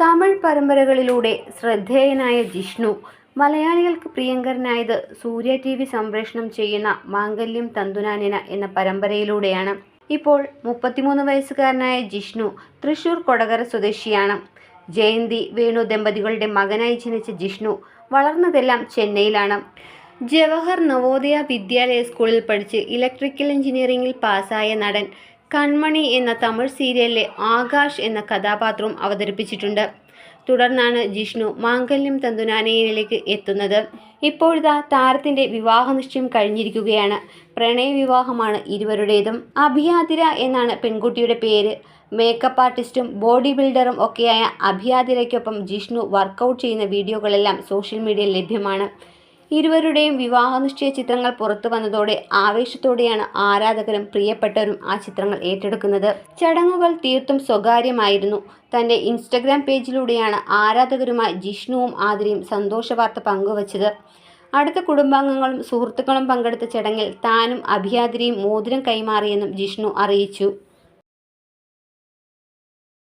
തമിഴ് പരമ്പരകളിലൂടെ ശ്രദ്ധേയനായ ജിഷ്ണു മലയാളികൾക്ക് പ്രിയങ്കരനായത് സൂര്യ T V സംപ്രേഷണം ചെയ്യുന്ന മാംഗല്യം തന്തുനാനിന എന്ന പരമ്പരയിലൂടെയാണ്. ഇപ്പോൾ മുപ്പത്തിമൂന്ന് വയസ്സുകാരനായ ജിഷ്ണു തൃശൂർ കൊടകര സ്വദേശിയാണ്. ജയന്തി വേണു ദമ്പതികളുടെ മകനായി ജനിച്ച ജിഷ്ണു വളർന്നതെല്ലാം ചെന്നൈയിലാണ്. ജവഹർ നവോദയ വിദ്യാലയ സ്കൂളിൽ പഠിച്ച് ഇലക്ട്രിക്കൽ എഞ്ചിനീയറിംഗിൽ പാസ്സായ നടൻ കൺമണി എന്ന തമിഴ് സീരിയലിലെ ആകാശ് എന്ന കഥാപാത്രവും അവതരിപ്പിച്ചിട്ടുണ്ട്. തുടർന്നാണ് ജിഷ്ണു മാംഗല്യം തന്തുനാനയിലേക്ക് എത്തുന്നത്. ഇപ്പോഴിതാ താരത്തിന്റെ വിവാഹ നിശ്ചയം കഴിഞ്ഞിരിക്കുകയാണ്. പ്രണയവിവാഹമാണ് ഇരുവരുടേതും. അഭിയാതിര എന്നാണ് പെൺകുട്ടിയുടെ പേര്. മേക്കപ്പ് ആർട്ടിസ്റ്റും ബോഡി ബിൽഡറും ഒക്കെയായ അഭിയാതിരയ്ക്കൊപ്പം ജിഷ്ണു വർക്കൗട്ട് ചെയ്യുന്ന വീഡിയോകളെല്ലാം സോഷ്യൽ മീഡിയയിൽ ലഭ്യമാണ്. ഇരുവരുടെയും വിവാഹ നിശ്ചയ ചിത്രങ്ങൾ പുറത്തു വന്നതോടെ ആവേശത്തോടെയാണ് ആരാധകരും പ്രിയപ്പെട്ടവരും ആ ചിത്രങ്ങൾ ഏറ്റെടുക്കുന്നത്. ചടങ്ങുകൾ തീർത്തും സ്വകാര്യമായിരുന്നു. തന്റെ ഇൻസ്റ്റഗ്രാം പേജിലൂടെയാണ് ആരാധകരുമായി ജിഷ്ണുവും ആതിരയും സന്തോഷ വാർത്ത പങ്കുവച്ചത്. അടുത്ത കുടുംബാംഗങ്ങളും സുഹൃത്തുക്കളും പങ്കെടുത്ത ചടങ്ങിൽ താനും അഭിയാതിരിയും മോതിരം കൈമാറിയെന്നും ജിഷ്ണു അറിയിച്ചു.